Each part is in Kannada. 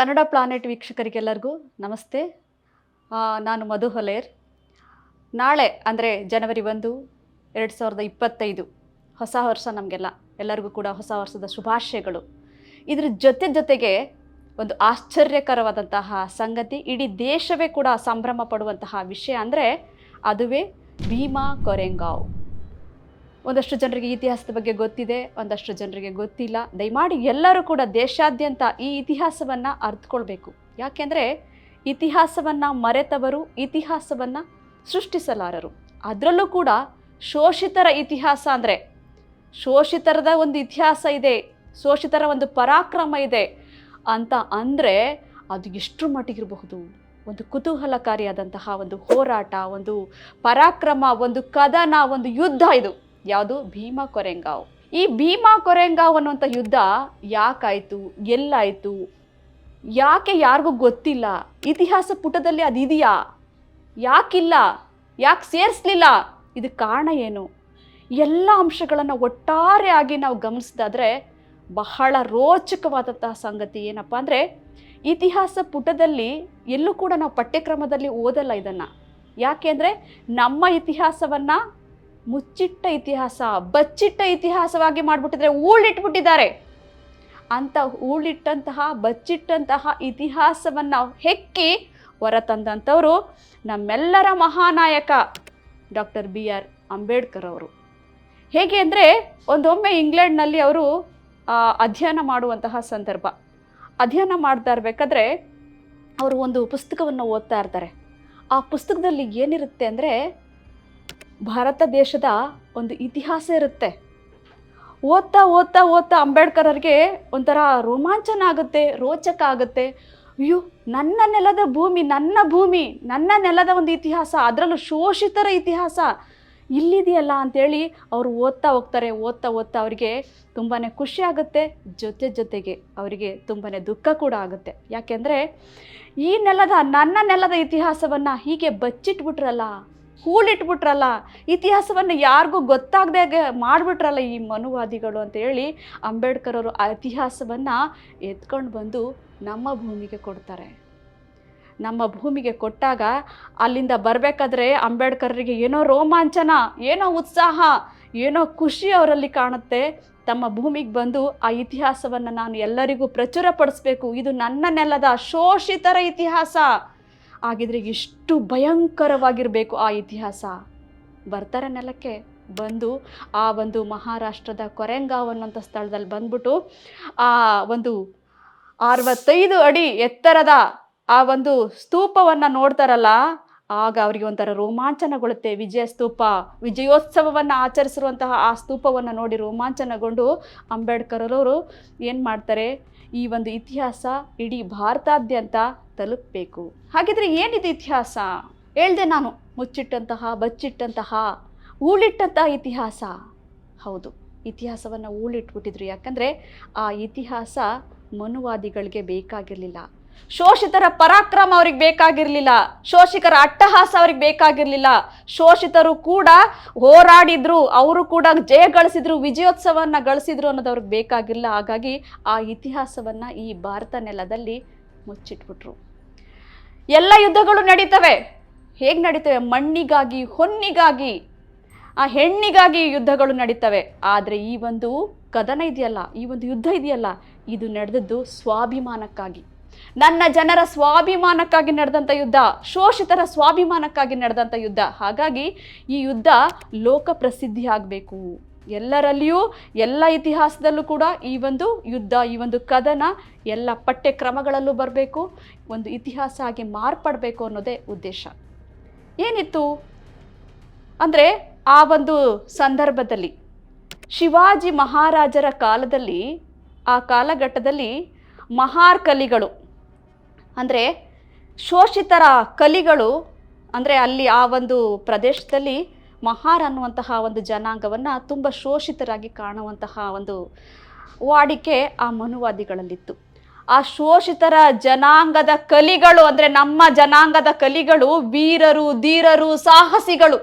ಕನ್ನಡ ಪ್ಲಾನೆಟ್ ವೀಕ್ಷಕರಿಗೆಲ್ಲರಿಗೂ ನಮಸ್ತೆ. ನಾನು ಮಧು ಹೊಲೇರ್. ನಾಳೆ, ಅಂದರೆ ಜನವರಿ ಒಂದು, ಎರಡು ಸಾವಿರದ ಇಪ್ಪತ್ತೈದು, ಹೊಸ ವರ್ಷ ನಮಗೆಲ್ಲ, ಎಲ್ಲರಿಗೂ ಕೂಡ ಹೊಸ ವರ್ಷದ ಶುಭಾಶಯಗಳು. ಇದ್ರ ಜೊತೆ ಜೊತೆಗೆ ಒಂದು ಆಶ್ಚರ್ಯಕರವಾದಂತಹ ಸಂಗತಿ, ಇಡೀ ದೇಶವೇ ಕೂಡ ಸಂಭ್ರಮ ಪಡುವಂತಹ ವಿಷಯ ಅಂದರೆ, ಅದುವೇ ಭೀಮಾ ಕೊರೆಂಗಾವ್. ಒಂದಷ್ಟು ಜನರಿಗೆ ಇತಿಹಾಸದ ಬಗ್ಗೆ ಗೊತ್ತಿದೆ, ಒಂದಷ್ಟು ಜನರಿಗೆ ಗೊತ್ತಿಲ್ಲ. ದಯಮಾಡಿ ಎಲ್ಲರೂ ಕೂಡ ದೇಶಾದ್ಯಂತ ಈ ಇತಿಹಾಸವನ್ನು ಅರ್ಥಕೊಳ್ಬೇಕು ಯಾಕೆಂದರೆ ಇತಿಹಾಸವನ್ನು ಮರೆತವರು, ಇತಿಹಾಸವನ್ನು ಸೃಷ್ಟಿಸಲಾರರು. ಅದರಲ್ಲೂ ಕೂಡ ಶೋಷಿತರ ಇತಿಹಾಸ ಅಂದರೆ ಶೋಷಿತರದ ಒಂದು ಇತಿಹಾಸ ಇದೆ, ಶೋಷಿತರ ಒಂದು ಪರಾಕ್ರಮ ಇದೆ ಅಂತ ಅಂದರೆ ಅದು ಎಷ್ಟು ಮಟ್ಟಿಗಿರಬಹುದು? ಒಂದು ಕುತೂಹಲಕಾರಿಯಾದಂತಹ ಒಂದು ಹೋರಾಟ, ಒಂದು ಪರಾಕ್ರಮ, ಒಂದು ಕದನ, ಒಂದು ಯುದ್ಧ ಇದು. ಯಾವುದು? ಭೀಮಾ ಕೊರೆಂಗಾವ್. ಈ ಭೀಮಾ ಕೊರೆಂಗಾವ್ ಅನ್ನುವಂಥ ಯುದ್ಧ ಯಾಕಾಯಿತು? ಎಲ್ಲಾಯಿತು? ಯಾಕೆ ಯಾರಿಗೂ ಗೊತ್ತಿಲ್ಲ? ಇತಿಹಾಸ ಪುಟದಲ್ಲಿ ಅದಿದೆಯಾ? ಯಾಕಿಲ್ಲ? ಯಾಕೆ ಸೇರಿಸ್ಲಿಲ್ಲ? ಇದು ಕಾರಣ ಏನು? ಎಲ್ಲ ಅಂಶಗಳನ್ನು ಒಟ್ಟಾರೆಯಾಗಿ ನಾವು ಗಮನಿಸಿದಾದರೆ ಬಹಳ ರೋಚಕವಾದಂತಹ ಸಂಗತಿ ಏನಪ್ಪ ಅಂದರೆ ಇತಿಹಾಸ ಪುಟದಲ್ಲಿ ಎಲ್ಲೂ ಕೂಡ ನಾವು ಪಠ್ಯಕ್ರಮದಲ್ಲಿ ಓದಲ್ಲ ಇದನ್ನು. ಯಾಕೆ ಅಂದರೆ ನಮ್ಮ ಇತಿಹಾಸವನ್ನು ಮುಚ್ಚಿಟ್ಟ ಇತಿಹಾಸ, ಬಚ್ಚಿಟ್ಟ ಇತಿಹಾಸವಾಗಿ ಮಾಡಿಬಿಟ್ಟಿದ್ರೆ ಊಳಿಟ್ಬಿಟ್ಟಿದ್ದಾರೆ. ಅಂತ ಊಳಿಟ್ಟಂತಹ, ಬಚ್ಚಿಟ್ಟಂತಹ ಇತಿಹಾಸವನ್ನು ಹೆಕ್ಕಿ ಹೊರತಂದಂಥವರು ನಮ್ಮೆಲ್ಲರ ಮಹಾನಾಯಕ ಡಾಕ್ಟರ್ ಬಿ ಆರ್ ಅಂಬೇಡ್ಕರ್ ಅವರು. ಹೇಗೆ ಅಂದರೆ ಒಂದೊಮ್ಮೆ ಇಂಗ್ಲೆಂಡ್ನಲ್ಲಿ ಅವರು ಅಧ್ಯಯನ ಮಾಡುವಂತಹ ಸಂದರ್ಭ. ಅಧ್ಯಯನ ಮಾಡ್ತಾ ಇರಬೇಕಾದ್ರೆ ಅವರು ಒಂದು ಪುಸ್ತಕವನ್ನು ಓದ್ತಾ ಇರ್ತಾರೆ. ಆ ಪುಸ್ತಕದಲ್ಲಿ ಏನಿರುತ್ತೆ ಅಂದರೆ ಭಾರತ ದೇಶದ ಒಂದು ಇತಿಹಾಸ ಇರುತ್ತೆ. ಓದ್ತಾ ಓದ್ತಾ ಓದ್ತಾ ಅಂಬೇಡ್ಕರ್ ಅವ್ರಿಗೆ ಒಂಥರ ರೋಮಾಂಚನ ಆಗುತ್ತೆ ರೋಚಕ ಆಗುತ್ತೆ ಅಯ್ಯೋ, ನನ್ನ ನೆಲದ ಭೂಮಿ, ನನ್ನ ಭೂಮಿ, ನನ್ನ ನೆಲದ ಒಂದು ಇತಿಹಾಸ, ಅದರಲ್ಲೂ ಶೋಷಿತರ ಇತಿಹಾಸ ಇಲ್ಲಿದೆಯಲ್ಲ ಅಂತೇಳಿ ಅವರು ಓದ್ತಾ ಹೋಗ್ತಾರೆ, ಓದ್ತಾ ಓದ್ತಾ ಅವರಿಗೆ ತುಂಬಾ ಖುಷಿ ಆಗುತ್ತೆ, ಜೊತೆ ಜೊತೆಗೆ ಅವರಿಗೆ ತುಂಬಾ ದುಃಖ ಕೂಡ ಆಗುತ್ತೆ. ಯಾಕೆಂದರೆ ಈ ನೆಲದ, ನನ್ನ ನೆಲದ ಇತಿಹಾಸವನ್ನು ಹೀಗೆ ಬಚ್ಚಿಟ್ಬಿಟ್ರಲ್ಲ ಹೂಳಿಟ್ಬಿಟ್ರಲ್ಲ, ಇತಿಹಾಸವನ್ನು ಯಾರಿಗೂ ಗೊತ್ತಾಗದೆ ಮಾಡಿಬಿಟ್ರಲ್ಲ ಈ ಮನುವಾದಿಗಳು ಅಂತ ಹೇಳಿ ಅಂಬೇಡ್ಕರ್ ಅವರು ಆ ಇತಿಹಾಸವನ್ನು ಎತ್ಕೊಂಡು ಬಂದು ನಮ್ಮ ಭೂಮಿಗೆ ಕೊಡ್ತಾರೆ. ನಮ್ಮ ಭೂಮಿಗೆ ಕೊಟ್ಟಾಗ ಅಲ್ಲಿಂದ ಬರಬೇಕಾದ್ರೆ ಅಂಬೇಡ್ಕರ್ರಿಗೆ ಏನೋ ರೋಮಾಂಚನ, ಏನೋ ಉತ್ಸಾಹ, ಏನೋ ಖುಷಿ ಅವರಲ್ಲಿ ಕಾಣುತ್ತೆ. ತಮ್ಮ ಭೂಮಿಗೆ ಬಂದು ಆ ಇತಿಹಾಸವನ್ನು ನಾನು ಎಲ್ಲರಿಗೂ ಪ್ರಚುರಪಡಿಸ್ಬೇಕು. ಇದು ನನ್ನ ನೆಲದ ಶೋಷಿತರ ಇತಿಹಾಸ. ಆಗಿದ್ರೆ ಎಷ್ಟು ಭಯಂಕರವಾಗಿರಬೇಕು ಆ ಇತಿಹಾಸ. ಬರ್ತಾರೆ ನೆಲಕ್ಕೆ ಬಂದು ಆ ಒಂದು ಮಹಾರಾಷ್ಟ್ರದ ಕೊರೆಂಗಾವ್ ಅನ್ನೋಂಥ ಸ್ಥಳದಲ್ಲಿ ಬಂದ್ಬಿಟ್ಟು ಆ ಒಂದು ಅರವತ್ತೈದು ಅಡಿ ಎತ್ತರದ ಆ ಒಂದು ಸ್ತೂಪವನ್ನು ನೋಡ್ತಾರಲ್ಲ, ಆಗ ಅವರಿಗೆ ಒಂಥರ ರೋಮಾಂಚನಗೊಳ್ಳುತ್ತೆ. ವಿಜಯ ಸ್ತೂಪ, ವಿಜಯೋತ್ಸವವನ್ನು ಆಚರಿಸಿರುವಂತಹ ಆ ಸ್ತೂಪವನ್ನು ನೋಡಿ ರೋಮಾಂಚನಗೊಂಡು ಅಂಬೇಡ್ಕರ್ ಅವರು ಏನು ಮಾಡ್ತಾರೆ ಈ ಒಂದು ಇತಿಹಾಸ ಇಡೀ ಭಾರತಾದ್ಯಂತ ತಲುಪಬೇಕು. ಹಾಗಿದ್ರೆ ಏನಿದೆ ಇತಿಹಾಸ? ಹೇಳ್ದೆ ನಾನು, ಮುಚ್ಚಿಟ್ಟಂತಹ, ಬಚ್ಚಿಟ್ಟಂತಹ, ಊಳಿಟ್ಟಂತಹ ಇತಿಹಾಸ. ಹೌದು, ಇತಿಹಾಸವನ್ನು ಊಳಿಟ್ಬಿಟ್ಟಿದ್ರು. ಯಾಕಂದರೆ ಆ ಇತಿಹಾಸ ಮನುವಾದಿಗಳಿಗೆ ಬೇಕಾಗಿರಲಿಲ್ಲ. ಶೋಷಿತರ ಪರಾಕ್ರಮ ಅವ್ರಿಗೆ ಬೇಕಾಗಿರಲಿಲ್ಲ ಶೋಷಿತರ ಅಟ್ಟಹಾಸ ಅವ್ರಿಗೆ ಬೇಕಾಗಿರಲಿಲ್ಲ, ಶೋಷಿತರು ಕೂಡ ಹೋರಾಡಿದ್ರು, ಅವರು ಕೂಡ ಜಯ ಗಳಿಸಿದ್ರು, ವಿಜಯೋತ್ಸವವನ್ನು ಗಳಿಸಿದ್ರು ಅನ್ನೋದು ಅವ್ರಿಗೆ ಬೇಕಾಗಿಲ್ಲ. ಹಾಗಾಗಿ ಆ ಇತಿಹಾಸವನ್ನು ಈ ಭಾರತ ನೆಲದಲ್ಲಿ ಮುಚ್ಚಿಟ್ಬಿಟ್ರು. ಎಲ್ಲ ಯುದ್ಧಗಳು ನಡೀತವೆ. ಹೇಗೆ ನಡೀತವೆ? ಮಣ್ಣಿಗಾಗಿ, ಹೊನ್ನಿಗಾಗಿ, ಆ ಹೆಣ್ಣಿಗಾಗಿ ಯುದ್ಧಗಳು ನಡೀತವೆ. ಆದರೆ ಈ ಒಂದು ಕದನ ಇದೆಯಲ್ಲ, ಈ ಒಂದು ಯುದ್ಧ ಇದೆಯಲ್ಲ, ಇದು ನಡೆದದ್ದು ಸ್ವಾಭಿಮಾನಕ್ಕಾಗಿ. ನನ್ನ ಜನರ ಸ್ವಾಭಿಮಾನಕ್ಕಾಗಿ ನಡೆದಂಥ ಯುದ್ಧ, ಶೋಷಿತರ ಸ್ವಾಭಿಮಾನಕ್ಕಾಗಿ ನಡೆದಂಥ ಯುದ್ಧ. ಹಾಗಾಗಿ ಈ ಯುದ್ಧ ಲೋಕ ಪ್ರಸಿದ್ಧಿ ಆಗಬೇಕು. ಎಲ್ಲರಲ್ಲಿಯೂ, ಎಲ್ಲ ಇತಿಹಾಸದಲ್ಲೂ ಕೂಡ ಈ ಒಂದು ಯುದ್ಧ, ಈ ಒಂದು ಕದನ ಎಲ್ಲ ಪಠ್ಯಕ್ರಮಗಳಲ್ಲೂ ಬರಬೇಕು, ಒಂದು ಇತಿಹಾಸ ಆಗಿ ಮಾರ್ಪಡಬೇಕು ಅನ್ನೋದೇ ಉದ್ದೇಶ. ಏನಿತ್ತು? ಅಂದರೆ ಆ ಒಂದು ಸಂದರ್ಭದಲ್ಲಿ ಶಿವಾಜಿ ಮಹಾರಾಜರ ಕಾಲದಲ್ಲಿ, ಆ ಕಾಲಘಟ್ಟದಲ್ಲಿ ಮಹಾರ್ ಕಲಿಗಳು ಅಂದರೆ ಶೋಷಿತರ ಕಲಿಗಳು, ಅಂದರೆ ಅಲ್ಲಿ ಆ ಒಂದು ಪ್ರದೇಶದಲ್ಲಿ ಮಹಾರ್ ಅನ್ನುವಂತಹ ಒಂದು ಜನಾಂಗವನ್ನು ತುಂಬ ಶೋಷಿತರಾಗಿ ಕಾಣುವಂತಹ ಒಂದು ವಾಡಿಕೆ ಆ ಮನುವಾದಿಗಳಲ್ಲಿತ್ತು. ಆ ಶೋಷಿತರ ಜನಾಂಗದ ಕಲಿಗಳು, ಅಂದರೆ ನಮ್ಮ ಜನಾಂಗದ ಕಲಿಗಳು, ವೀರರು, ಧೀರರು, ಸಾಹಸಿಗಳು.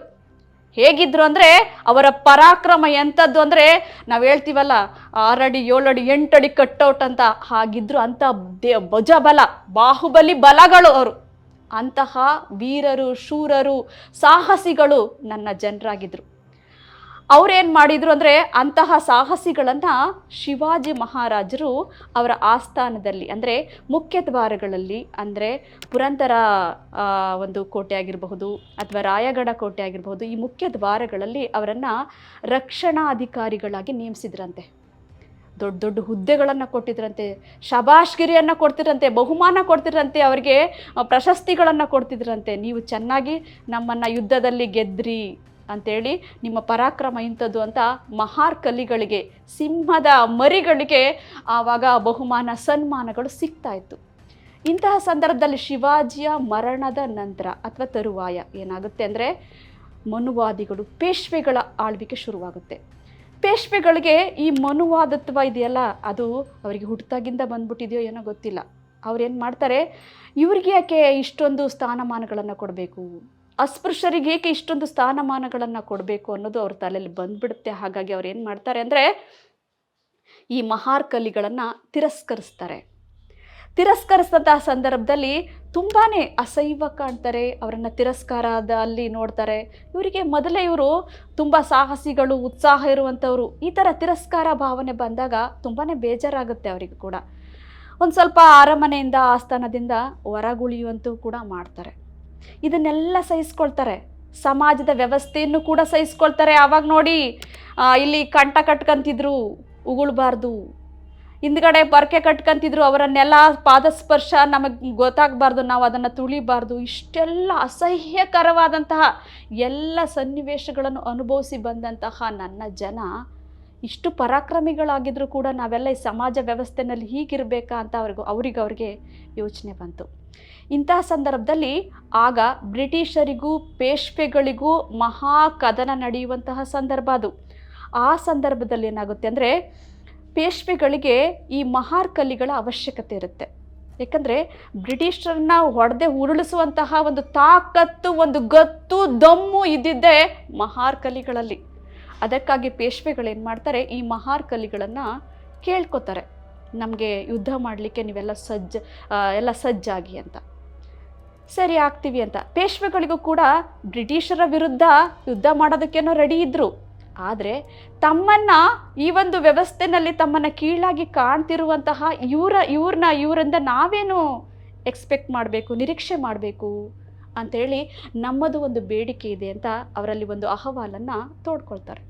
ಹೇಗಿದ್ರು ಅಂದರೆ ಅವರ ಪರಾಕ್ರಮ ಎಂಥದ್ದು ಅಂದರೆ ನಾವು ಹೇಳ್ತೀವಲ್ಲ, ಆರಡಿ, ಏಳಡಿ, ಎಂಟಡಿ ಕಟ್ಔಟ್ ಅಂತ ಹಾಗಿದ್ರು ಅಂಥ ದೇ ಬಾಹುಬಲಿ ಬಲಗಳು ಅವರು. ಅಂತಹ ವೀರರು, ಶೂರರು, ಸಾಹಸಿಗಳು ನನ್ನ ಜನರಾಗಿದ್ದರು ಅವ್ರೇನು ಮಾಡಿದರು ಅಂದರೆ ಅಂತಹ ಸಾಹಸಿಗಳನ್ನು ಶಿವಾಜಿ ಮಹಾರಾಜರು ಅವರ ಆಸ್ಥಾನದಲ್ಲಿ, ಅಂದರೆ ಮುಖ್ಯ ದ್ವಾರಗಳಲ್ಲಿ, ಅಂದರೆ ಪುರಂದರ ಒಂದು ಕೋಟೆ ಆಗಿರಬಹುದು ಅಥವಾ ರಾಯಗಢ ಕೋಟೆ ಆಗಿರಬಹುದು ಈ ಮುಖ್ಯ ದ್ವಾರಗಳಲ್ಲಿ ಅವರನ್ನು ರಕ್ಷಣಾಧಿಕಾರಿಗಳಾಗಿ ನೇಮಿಸಿದ್ರಂತೆ. ದೊಡ್ಡ ದೊಡ್ಡ ಹುದ್ದೆಗಳನ್ನು ಕೊಟ್ಟಿದ್ರಂತೆ, ಶಬಾಷ್ಗಿರಿಯನ್ನು ಕೊಡ್ತಿದ್ರಂತೆ, ಬಹುಮಾನ ಕೊಡ್ತಿದ್ರಂತೆ, ಅವರಿಗೆ ಪ್ರಶಸ್ತಿಗಳನ್ನು ಕೊಡ್ತಿದ್ರಂತೆ. ನೀವು ಚೆನ್ನಾಗಿ ನಮ್ಮನ್ನು ಯುದ್ಧದಲ್ಲಿ ಗೆದ್ರಿ ಅಂತೇಳಿ ನಿಮ್ಮ ಪರಾಕ್ರಮ ಇಂಥದ್ದು ಅಂತ ಮಹಾರ್ ಕಲಿಗಳಿಗೆ, ಸಿಂಹದ ಮರಿಗಳಿಗೆ ಆವಾಗ ಬಹುಮಾನ, ಸನ್ಮಾನಗಳು ಸಿಗ್ತಾ ಇತ್ತು. ಇಂತಹ ಸಂದರ್ಭದಲ್ಲಿ ಶಿವಾಜಿಯ ಮರಣದ ನಂತರ ಅಥವಾ ತರುವಾಯ ಏನಾಗುತ್ತೆ ಅಂದರೆ ಮನುವಾದಿಗಳು ಪೇಶ್ವೆಗಳ ಆಳ್ವಿಕೆ ಶುರುವಾಗುತ್ತೆ. ಪೇಶ್ವೆಗಳಿಗೆ ಈ ಮನುವಾದತ್ವ ಇದೆಯಲ್ಲ, ಅದು ಅವರಿಗೆ ಹುಟ್ಟಿದಾಗಿಂದ ಬಂದ್ಬಿಟ್ಟಿದೆಯೋ ಏನೋ ಗೊತ್ತಿಲ್ಲ. ಅವ್ರೇನು ಮಾಡ್ತಾರೆ, ಇವ್ರಿಗೆ ಯಾಕೆ ಇಷ್ಟೊಂದು ಸ್ಥಾನಮಾನಗಳನ್ನು ಕೊಡಬೇಕು? ಅಸ್ಪೃಶ್ಯರಿಗೆ ಏಕೆ ಇಷ್ಟೊಂದು ಸ್ಥಾನಮಾನಗಳನ್ನು ಕೊಡಬೇಕು ಅನ್ನೋದು ಅವ್ರ ತಲೆಯಲ್ಲಿ ಬಂದ್ಬಿಡುತ್ತೆ. ಹಾಗಾಗಿ ಅವ್ರು ಏನು ಮಾಡ್ತಾರೆ ಅಂದರೆ ಈ ಮಹಾರ್ಕಲಿಗಳನ್ನು ತಿರಸ್ಕರಿಸ್ತಾರೆ. ತಿರಸ್ಕರಿಸಿದಂತಹ ಸಂದರ್ಭದಲ್ಲಿ ತುಂಬಾ ಅಸೈವ ಕಾಣ್ತಾರೆ, ಅವರನ್ನು ತಿರಸ್ಕಾರದ ಅಲ್ಲಿ ನೋಡ್ತಾರೆ. ಇವರಿಗೆ ಮೊದಲೇ ಇವರು ತುಂಬ ಸಾಹಸಿಗಳು, ಉತ್ಸಾಹ ಇರುವಂಥವ್ರು, ಈ ಥರ ತಿರಸ್ಕಾರ ಭಾವನೆ ಬಂದಾಗ ತುಂಬಾ ಬೇಜಾರಾಗುತ್ತೆ ಅವರಿಗೆ ಕೂಡ. ಒಂದು ಸ್ವಲ್ಪ ಅರಮನೆಯಿಂದ, ಆಸ್ಥಾನದಿಂದ ಹೊರಗುಳಿಯುವಂತೂ ಕೂಡ ಮಾಡ್ತಾರೆ. ಇದನ್ನೆಲ್ಲ ಸಹಿಸ್ಕೊಳ್ತಾರೆ. ಸಮಾಜದ ವ್ಯವಸ್ಥೆಯನ್ನು ಕೂಡ ಸಹಿಸ್ಕೊಳ್ತಾರೆ. ಆವಾಗ ನೋಡಿ ಇಲ್ಲಿ ಕಂಠ ಕಟ್ಕೊಂತಿದ್ರು, ಉಗುಳ್ಬಾರ್ದು. ಹಿಂದ್ಗಡೆ ಬರ್ಕೆ ಕಟ್ಕೊಂತಿದ್ರು, ಅವರನ್ನೆಲ್ಲ ಪಾದಸ್ಪರ್ಶ ನಮಗೆ ಗೊತ್ತಾಗಬಾರ್ದು, ನಾವು ಅದನ್ನು ತುಳಿಬಾರ್ದು. ಇಷ್ಟೆಲ್ಲ ಅಸಹ್ಯಕರವಾದಂತಹ ಎಲ್ಲ ಸನ್ನಿವೇಶಗಳನ್ನು ಅನುಭವಿಸಿ ಬಂದಂತಹ ನನ್ನ ಜನ, ಇಷ್ಟು ಪರಾಕ್ರಮಿಗಳಾಗಿದ್ದರೂ ಕೂಡ ನಾವೆಲ್ಲ ಈ ಸಮಾಜ ವ್ಯವಸ್ಥೆನಲ್ಲಿ ಹೀಗಿರಬೇಕಾ ಅಂತ ಅವ್ರಿಗೂ ಅವ್ರಿಗೆ ಅವ್ರಿಗೆ ಯೋಚನೆ ಬಂತು. ಇಂತಹ ಸಂದರ್ಭದಲ್ಲಿ ಆಗ ಬ್ರಿಟಿಷರಿಗೂ, ಪೇಶ್ವೆಗಳಿಗೂ ಮಹಾ ಕದನ ನಡೆಯುವಂತಹ ಸಂದರ್ಭ ಅದು. ಆ ಸಂದರ್ಭದಲ್ಲಿ ಏನಾಗುತ್ತೆ ಅಂದರೆ, ಪೇಶ್ವೆಗಳಿಗೆ ಈ ಮಹಾರ್ ಕಲಿಗಳ ಅವಶ್ಯಕತೆ ಇರುತ್ತೆ. ಯಾಕಂದರೆ, ಬ್ರಿಟಿಷರನ್ನ ಹೊಡೆದೇ ಉರುಳಿಸುವಂತಹ ಒಂದು ತಾಕತ್ತು, ಒಂದು ಗತ್ತು, ದಮ್ಮು ಇದ್ದಿದ್ದೇ ಮಹಾರ್ ಕಲಿಗಳಲ್ಲಿ ಅದಕ್ಕಾಗಿ ಪೇಶ್ವೆಗಳೇನು ಮಾಡ್ತಾರೆ, ಈ ಮಹಾರ್ಕಲಿಗಳನ್ನು ಕೇಳ್ಕೊತಾರೆ. ನಮಗೆ ಯುದ್ಧ ಮಾಡಲಿಕ್ಕೆ ನೀವೆಲ್ಲ ಸಜ್ಜ ಎಲ್ಲ ಸಜ್ಜಾಗಿ ಅಂತ. ಸರಿ, ಆಗ್ತೀವಿ ಅಂತ. ಪೇಶ್ವೆಗಳಿಗೂ ಕೂಡ ಬ್ರಿಟಿಷರ ವಿರುದ್ಧ ಯುದ್ಧ ಮಾಡೋದಕ್ಕೇನೋ ರೆಡಿ ಇದ್ದರು ಆದರೆ ತಮ್ಮನ್ನ ಈ ಒಂದು ವ್ಯವಸ್ಥೆನಲ್ಲಿ ತಮ್ಮನ್ನು ಕೀಳಾಗಿ ಕಾಣ್ತಿರುವಂತಹ ಇವರ, ಇವ್ರನ್ನ, ಇವರಿಂದ ನಾವೇನು ಎಕ್ಸ್ಪೆಕ್ಟ್ ಮಾಡಬೇಕು, ನಿರೀಕ್ಷೆ ಮಾಡಬೇಕು ಅಂಥೇಳಿ ನಮ್ಮದು ಒಂದು ಬೇಡಿಕೆ ಇದೆ ಅಂತ ಅವರಲ್ಲಿ ಒಂದು ಅಹವಾಲನ್ನು ತೋಡ್ಕೊಳ್ತಾರೆ.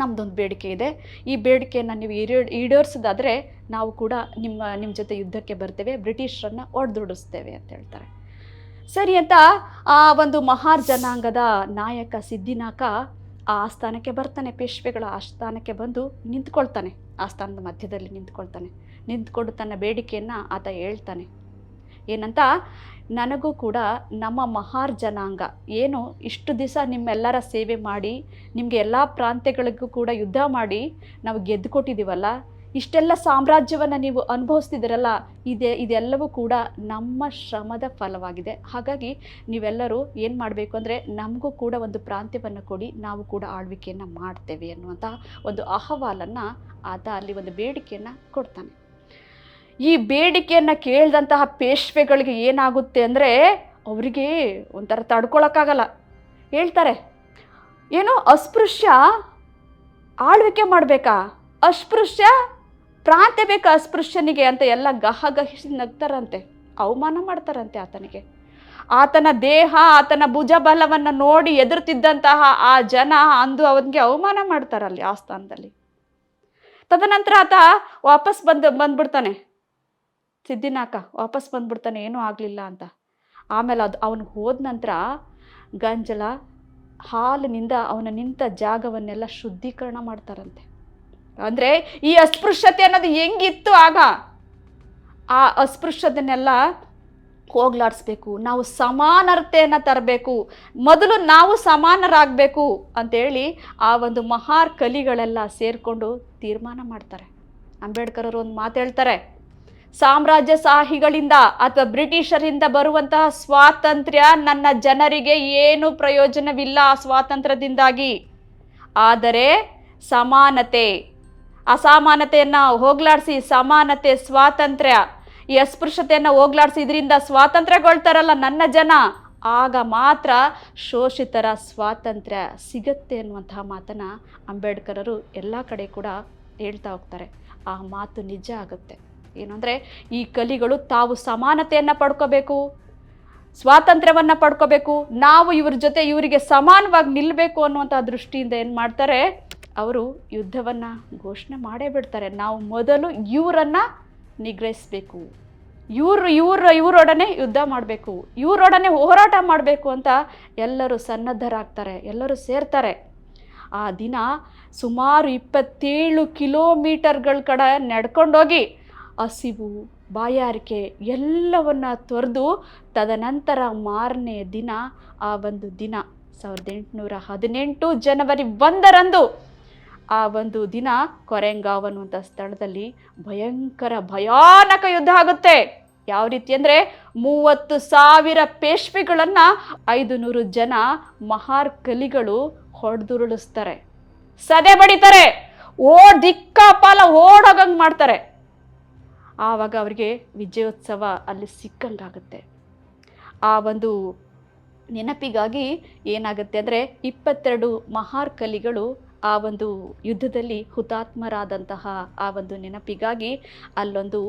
ನಮ್ಮದೊಂದು ಬೇಡಿಕೆ ಇದೆ. ಈ ಬೇಡಿಕೆಯನ್ನು ನೀವು ಈಡೇ ಈಡೇರಿಸೋದಾದರೆ ನಾವು ಕೂಡ ನಿಮ್ಮ ನಿಮ್ಮ ಜೊತೆ ಯುದ್ಧಕ್ಕೆ ಬರ್ತೇವೆ, ಬ್ರಿಟಿಷರನ್ನು ಒಡೆದುಡಿಸ್ತೇವೆ ಅಂತ ಹೇಳ್ತಾರೆ. ಸರಿ ಅಂತ ಆ ಒಂದು ಮಹಾರ್ ಜನಾಂಗದ ನಾಯಕ ಸಿದ್ದಿನಾಕ ಆ ಆಸ್ಥಾನಕ್ಕೆ ಬರ್ತಾನೆ, ಪೇಶ್ವೆಗಳ ಆಸ್ಥಾನಕ್ಕೆ ಬಂದು ನಿಂತ್ಕೊಳ್ತಾನೆ, ಆಸ್ಥಾನದ ಮಧ್ಯದಲ್ಲಿ ನಿಂತ್ಕೊಳ್ತಾನೆ. ನಿಂತ್ಕೊಂಡು ತನ್ನ ಬೇಡಿಕೆಯನ್ನು ಆತ ಹೇಳ್ತಾನೆ. ಏನಂತ? ನನಗೂ ಕೂಡ ನಮ್ಮ ಮಹಾರ್ ಜನಾಂಗ ಏನು ಇಷ್ಟು ದಿವಸ ನಿಮ್ಮೆಲ್ಲರ ಸೇವೆ ಮಾಡಿ, ನಿಮಗೆ ಎಲ್ಲ ಪ್ರಾಂತ್ಯಗಳಿಗೂ ಕೂಡ ಯುದ್ಧ ಮಾಡಿ ನಾವು ಗೆದ್ದು ಕೊಟ್ಟಿದ್ದೀವಲ್ಲ ಇಷ್ಟೆಲ್ಲ ಸಾಮ್ರಾಜ್ಯವನ್ನು ನೀವು ಅನುಭವಿಸ್ತಿದ್ದೀರಲ್ಲ, ಇದೆ, ಇದೆಲ್ಲವೂ ಕೂಡ ನಮ್ಮ ಶ್ರಮದ ಫಲವಾಗಿದೆ. ಹಾಗಾಗಿ ನೀವೆಲ್ಲರೂ ಏನು ಮಾಡಬೇಕು ಅಂದರೆ ನಮಗೂ ಕೂಡ ಒಂದು ಪ್ರಾಂತ್ಯವನ್ನು ಕೊಡಿ, ನಾವು ಕೂಡ ಆಳ್ವಿಕೆಯನ್ನು ಮಾಡ್ತೇವೆ ಅನ್ನುವಂತಹ ಒಂದು ಅಹವಾಲನ್ನು ಆತ ಅಲ್ಲಿ ಒಂದು ಬೇಡಿಕೆಯನ್ನು ಕೊಡ್ತಾನೆ. ಈ ಬೇಡಿಕೆಯನ್ನು ಕೇಳಿದಂತಹ ಪೇಶ್ವೆಗಳಿಗೆ ಏನಾಗುತ್ತೆ ಅಂದರೆ ಅವರಿಗೆ ಒಂಥರ ತಡ್ಕೊಳಕ್ಕಾಗಲ್ಲ. ಹೇಳ್ತಾರೆ, ಏನು ಅಸ್ಪೃಶ್ಯ ಆಳ್ವಿಕೆ ಮಾಡಬೇಕಾ? ಅಸ್ಪೃಶ್ಯ ಪ್ರಾಂತ್ಯ ಬೇಕಾ ಅಸ್ಪೃಶ್ಯನಿಗೆ? ಅಂತ ಎಲ್ಲ ಗಹ ಗಹಿಸಿ ನಗ್ತಾರಂತೆ, ಅವಮಾನ ಮಾಡ್ತಾರಂತೆ ಆತನಿಗೆ. ಆತನ ದೇಹ, ಆತನ ಭುಜಬಲವನ್ನು ನೋಡಿ ಎದುರುತ್ತಿದ್ದಂತಹ ಆ ಜನ ಅಂದು ಅವನಿಗೆ ಅವಮಾನ ಮಾಡ್ತಾರಲ್ಲಿ ಆ ಸ್ಥಾನದಲ್ಲಿ. ತದನಂತರ ಆತ ವಾಪಸ್ ಬಂದು ಬಂದ್ಬಿಡ್ತಾನೆ. ಸಿದ್ದಿನಾಕ ವಾಪಸ್ ಬಂದ್ಬಿಡ್ತಾನೆ, ಏನೂ ಆಗಲಿಲ್ಲ ಅಂತ. ಆಮೇಲೆ ಅದು ಅವನಿಗೆ ಹೋದ ನಂತರ ಗಂಜಲ ಹಾಲಿನಿಂದ ಅವನ ನಿಂತ ಜಾಗವನ್ನೆಲ್ಲ ಶುದ್ಧೀಕರಣ ಮಾಡ್ತಾರಂತೆ. ಅಂದರೆ ಈ ಅಸ್ಪೃಶ್ಯತೆ ಅನ್ನೋದು ಹೆಂಗಿತ್ತು ಆಗ? ಆ ಅಸ್ಪೃಶ್ಯತೆನೆಲ್ಲ ಹೋಗ್ಲಾಡಿಸ್ಬೇಕು, ನಾವು ಸಮಾನತೆಯನ್ನು ತರಬೇಕು, ಮೊದಲು ನಾವು ಸಮಾನರಾಗಬೇಕು ಅಂತೇಳಿ ಆ ಒಂದು ಮಹಾರ್ ಕಲಿಗಳೆಲ್ಲ ಸೇರಿಕೊಂಡು ತೀರ್ಮಾನ ಮಾಡ್ತಾರೆ. ಅಂಬೇಡ್ಕರ್ ಅವರು ಒಂದು ಮಾತು ಹೇಳ್ತಾರೆ ಸಾಮ್ರಾಜ್ಯಶಾಹಿಗಳಿಂದ ಅಥವಾ ಬ್ರಿಟಿಷರಿಂದ ಬರುವಂತಹ ಸ್ವಾತಂತ್ರ್ಯ ನನ್ನ ಜನರಿಗೆ ಏನು ಪ್ರಯೋಜನವಿಲ್ಲ ಆ ಸ್ವಾತಂತ್ರ್ಯದಿಂದಾಗಿ. ಆದರೆ ಸಮಾನತೆ, ಅಸಮಾನತೆಯನ್ನು ಹೋಗ್ಲಾಡಿಸಿ ಸಮಾನತೆ, ಸ್ವಾತಂತ್ರ್ಯ, ಈ ಅಸ್ಪೃಶ್ಯತೆಯನ್ನು ಹೋಗ್ಲಾಡಿಸಿ ಇದರಿಂದ ಸ್ವಾತಂತ್ರ್ಯಗೊಳ್ತಾರಲ್ಲ ನನ್ನ ಜನ, ಆಗ ಮಾತ್ರ ಶೋಷಿತರ ಸ್ವಾತಂತ್ರ್ಯ ಸಿಗತ್ತೆ ಅನ್ನುವಂತಹ ಮಾತನ್ನು ಅಂಬೇಡ್ಕರರು ಎಲ್ಲ ಕಡೆ ಕೂಡ ಹೇಳ್ತಾ ಹೋಗ್ತಾರೆ. ಆ ಮಾತು ನಿಜ ಆಗುತ್ತೆ. ಏನಂದರೆ ಈ ಕಲಿಗಳು ತಾವು ಸಮಾನತೆಯನ್ನು ಪಡ್ಕೋಬೇಕು, ಸ್ವಾತಂತ್ರ್ಯವನ್ನು ಪಡ್ಕೋಬೇಕು, ನಾವು ಇವ್ರ ಜೊತೆ ಇವರಿಗೆ ಸಮಾನವಾಗಿ ನಿಲ್ಲಬೇಕು ಅನ್ನುವಂಥ ದೃಷ್ಟಿಯಿಂದ ಏನು ಮಾಡ್ತಾರೆ, ಅವರು ಯುದ್ಧವನ್ನು ಘೋಷಣೆ ಮಾಡೇ ಬಿಡ್ತಾರೆ. ನಾವು ಮೊದಲು ಇವರನ್ನು ನಿಗ್ರಹಿಸಬೇಕು. ಇವರು, ಇವ್ರ, ಇವರೊಡನೆ ಯುದ್ಧ ಮಾಡಬೇಕು. ಇವರೊಡನೆ ಹೋರಾಟ ಮಾಡಬೇಕು ಅಂತ ಎಲ್ಲರೂ ಸನ್ನದ್ಧರಾಗ್ತಾರೆ, ಎಲ್ಲರೂ ಸೇರ್ತಾರೆ. ಆ ದಿನ ಸುಮಾರು ಇಪ್ಪತ್ತೇಳು ಕಿಲೋಮೀಟರ್ಗಳ ಕಡೆ ನಡ್ಕೊಂಡೋಗಿ ಹಸಿವು, ಬಾಯಾರಿಕೆ ಎಲ್ಲವನ್ನು ತೊರೆದು ತದನಂತರ ಮಾರನೇ ದಿನ ಆ ಒಂದು ದಿನ ಸಾವಿರದ ಎಂಟುನೂರ ಹದಿನೆಂಟು ಜನವರಿ ಒಂದರಂದು ಆ ಒಂದು ದಿನ ಕೊರೆಂಗಾವ್ ಅನ್ನುವಂಥ ಸ್ಥಳದಲ್ಲಿ ಭಯಂಕರ ಭಯಾನಕ ಯುದ್ಧ ಆಗುತ್ತೆ. ಯಾವ ರೀತಿ ಅಂದರೆ ಮೂವತ್ತು ಸಾವಿರ ಪೇಶ್ವೆಗಳನ್ನು ಐದು ನೂರು ಜನ ಮಹಾರ್ ಕಲಿಗಳು ಹೊಡೆದುರುಳಿಸ್ತಾರೆ. ಸದೆ ಬಡಿತಾರೆ. ಓ ದಿಕ್ಕಾಪಾಲ ಓಡೋಗಂಗೆ ಮಾಡ್ತಾರೆ. ಆವಾಗ ಅವರಿಗೆ ವಿಜಯೋತ್ಸವ ಅಲ್ಲಿ ಸಿಕ್ಕಂಗಾಗುತ್ತೆ. ಆ ಒಂದು ನೆನಪಿಗಾಗಿ ಏನಾಗುತ್ತೆ ಅಂದರೆ ಇಪ್ಪತ್ತೆರಡು ಮಹಾರ್ ಕಲಿಗಳು ಆ ಒಂದು ಯುದ್ಧದಲ್ಲಿ ಹುತಾತ್ಮರಾದಂತಹ ಆ ಒಂದು ನೆನಪಿಗಾಗಿ ಅಲ್ಲೊಂದು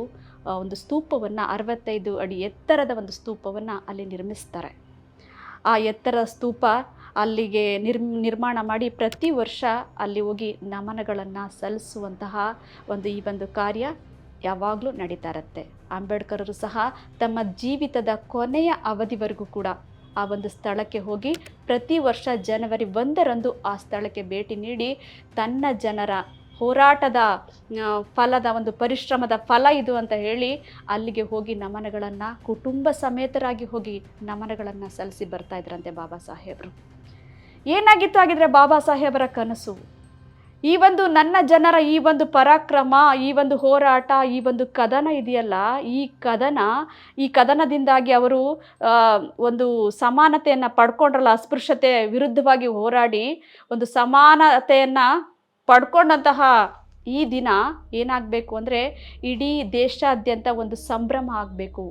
ಒಂದು ಸ್ತೂಪವನ್ನು ಅರವತ್ತೈದು ಅಡಿ ಎತ್ತರದ ಒಂದು ಸ್ತೂಪವನ್ನು ಅಲ್ಲಿ ನಿರ್ಮಿಸ್ತಾರೆ. ಆ ಎತ್ತರ ಸ್ತೂಪ ಅಲ್ಲಿಗೆ ನಿರ್ ನಿರ್ಮಾಣ ಮಾಡಿ ಪ್ರತಿ ವರ್ಷ ಅಲ್ಲಿ ಹೋಗಿ ನಮನಗಳನ್ನು ಸಲ್ಲಿಸುವಂತಹ ಒಂದು ಈ ಒಂದು ಕಾರ್ಯ ಯಾವಾಗಲೂ ನಡೀತಾ ಇರುತ್ತೆ. ಅಂಬೇಡ್ಕರರು ಸಹ ತಮ್ಮ ಜೀವಿತದ ಕೊನೆಯ ಅವಧಿವರೆಗೂ ಕೂಡ ಆ ಒಂದು ಸ್ಥಳಕ್ಕೆ ಹೋಗಿ ಪ್ರತಿ ವರ್ಷ ಜನವರಿ ಒಂದರಂದು ಆ ಸ್ಥಳಕ್ಕೆ ಭೇಟಿ ನೀಡಿ ತನ್ನ ಜನರ ಹೋರಾಟದ ಫಲದ ಒಂದು ಪರಿಶ್ರಮದ ಫಲ ಇದು ಅಂತ ಹೇಳಿ ಅಲ್ಲಿಗೆ ಹೋಗಿ ನಮನಗಳನ್ನು, ಕುಟುಂಬ ಸಮೇತರಾಗಿ ಹೋಗಿ ನಮನಗಳನ್ನು ಸಲ್ಲಿಸಿ ಬರ್ತಾ ಇದ್ರಂತೆ ಬಾಬಾ ಸಾಹೇಬರು. ಏನಾಗಿತ್ತು ಆಗಿದ್ರೆ ಬಾಬಾ ಸಾಹೇಬರ ಕನಸು? ಈ ಒಂದು ನನ್ನ ಜನರ ಈ ಒಂದು ಪರಾಕ್ರಮ, ಈ ಒಂದು ಹೋರಾಟ, ಈ ಒಂದು ಕದನ ಇದೆಯಲ್ಲ? ಈ ಕದನ, ಈ ಕದನದಿಂದಾಗಿ ಅವರು ಒಂದು ಸಮಾನತೆಯನ್ನು ಪಡ್ಕೊಂಡ್ರಲ್ಲ, ಅಸ್ಪೃಶ್ಯತೆ ವಿರುದ್ಧವಾಗಿ ಹೋರಾಡಿ, ಒಂದು ಸಮಾನತೆಯನ್ನು ಪಡ್ಕೊಂಡಂತಹ ಈ ದಿನ ಏನಾಗಬೇಕು ಅಂದರೆ ಇಡೀ ದೇಶಾದ್ಯಂತ ಒಂದು ಸಂಭ್ರಮ ಆಗಬೇಕು.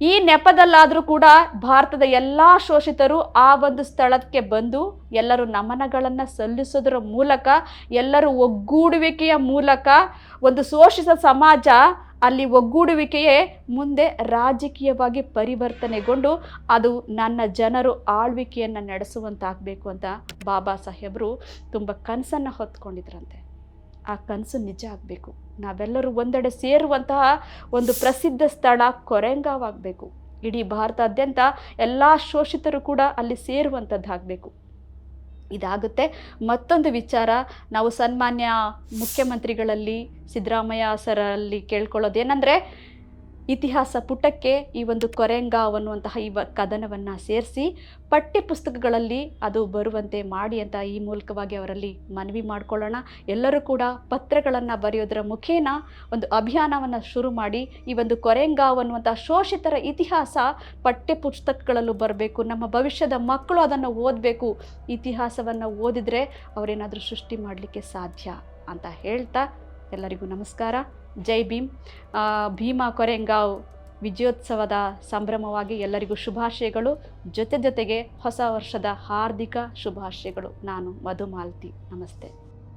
ಈ ನೆಪದಲ್ಲಾದರೂ ಕೂಡ ಭಾರತದ ಎಲ್ಲ ಶೋಷಿತರು ಆ ಒಂದು ಸ್ಥಳಕ್ಕೆ ಬಂದು ಎಲ್ಲರೂ ನಮನಗಳನ್ನು ಸಲ್ಲಿಸೋದರ ಮೂಲಕ, ಎಲ್ಲರೂ ಒಗ್ಗೂಡುವಿಕೆಯ ಮೂಲಕ ಒಂದು ಶೋಷಿತ ಸಮಾಜ ಅಲ್ಲಿ ಒಗ್ಗೂಡುವಿಕೆಯೇ ಮುಂದೆ ರಾಜಕೀಯವಾಗಿ ಪರಿವರ್ತನೆಗೊಂಡು ಅದು ನನ್ನ ಜನರು ಆಳ್ವಿಕೆಯನ್ನು ನಡೆಸುವಂತಾಗಬೇಕು ಅಂತ ಬಾಬಾ ಸಾಹೇಬರು ತುಂಬ ಕನಸನ್ನು ಹೊತ್ಕೊಂಡಿದ್ರಂತೆ. ಆ ಕನಸು ನಿಜ ಆಗಬೇಕು. ನಾವೆಲ್ಲರೂ ಒಂದೆಡೆ ಸೇರುವಂತಹ ಒಂದು ಪ್ರಸಿದ್ಧ ಸ್ಥಳ ಕೊರೆಂಗಾವ್ ಆಗಬೇಕು ಇಡೀ ಭಾರತಾದ್ಯಂತ ಎಲ್ಲ ಶೋಷಿತರು ಕೂಡ ಅಲ್ಲಿ ಸೇರುವಂಥದ್ದಾಗಬೇಕು ಇದಾಗುತ್ತೆ. ಮತ್ತೊಂದು ವಿಚಾರ, ನಾವು ಸನ್ಮಾನ್ಯ ಮುಖ್ಯಮಂತ್ರಿಗಳಲ್ಲಿ, ಸಿದ್ದರಾಮಯ್ಯ ಸರಲ್ಲಿ ಕೇಳ್ಕೊಳ್ಳೋದೇನೆಂದರೆ ಇತಿಹಾಸ ಪುಟಕ್ಕೆ ಈ ಒಂದು ಕೊರೆಂಗಾವ್ ಅನ್ನುವಂತಹ ಈ ಕದನವನ್ನು ಸೇರಿಸಿ ಪಠ್ಯಪುಸ್ತಕಗಳಲ್ಲಿ ಅದು ಬರುವಂತೆ ಮಾಡಿ ಅಂತ ಈ ಮೂಲಕವಾಗಿ ಅವರಲ್ಲಿ ಮನವಿ ಮಾಡಿಕೊಳ್ಳೋಣ. ಎಲ್ಲರೂ ಕೂಡ ಪತ್ರಗಳನ್ನು ಬರೆಯೋದರ ಮುಖೇನ ಒಂದು ಅಭಿಯಾನವನ್ನು ಶುರು ಮಾಡಿ ಈ ಒಂದು ಕೊರೆಂಗಾವ್ ಅನ್ನುವಂಥ ಶೋಷಿತರ ಇತಿಹಾಸ ಪಠ್ಯಪುಸ್ತಕಗಳಲ್ಲೂ ಬರಬೇಕು, ನಮ್ಮ ಭವಿಷ್ಯದ ಮಕ್ಕಳು ಅದನ್ನು ಓದಬೇಕು, ಇತಿಹಾಸವನ್ನು ಓದಿದರೆ ಅವರೇನಾದರೂ ಸೃಷ್ಟಿ ಮಾಡಲಿಕ್ಕೆ ಸಾಧ್ಯ ಅಂತ ಹೇಳ್ತಾ ಎಲ್ಲರಿಗೂ ನಮಸ್ಕಾರ. ಜೈ ಭೀಮ್. ಭೀಮಾ ಕೊರೆಂಗಾವ್ ವಿಜಯೋತ್ಸವದ ಸಂಭ್ರಮವಾಗಿ ಎಲ್ಲರಿಗೂ ಶುಭಾಶಯಗಳು. ಜೊತೆ ಜೊತೆಗೆ ಹೊಸ ವರ್ಷದ ಹಾರ್ದಿಕ ಶುಭಾಶಯಗಳು. ನಾನು ಮಧುಮಾಲತಿ. ನಮಸ್ತೆ.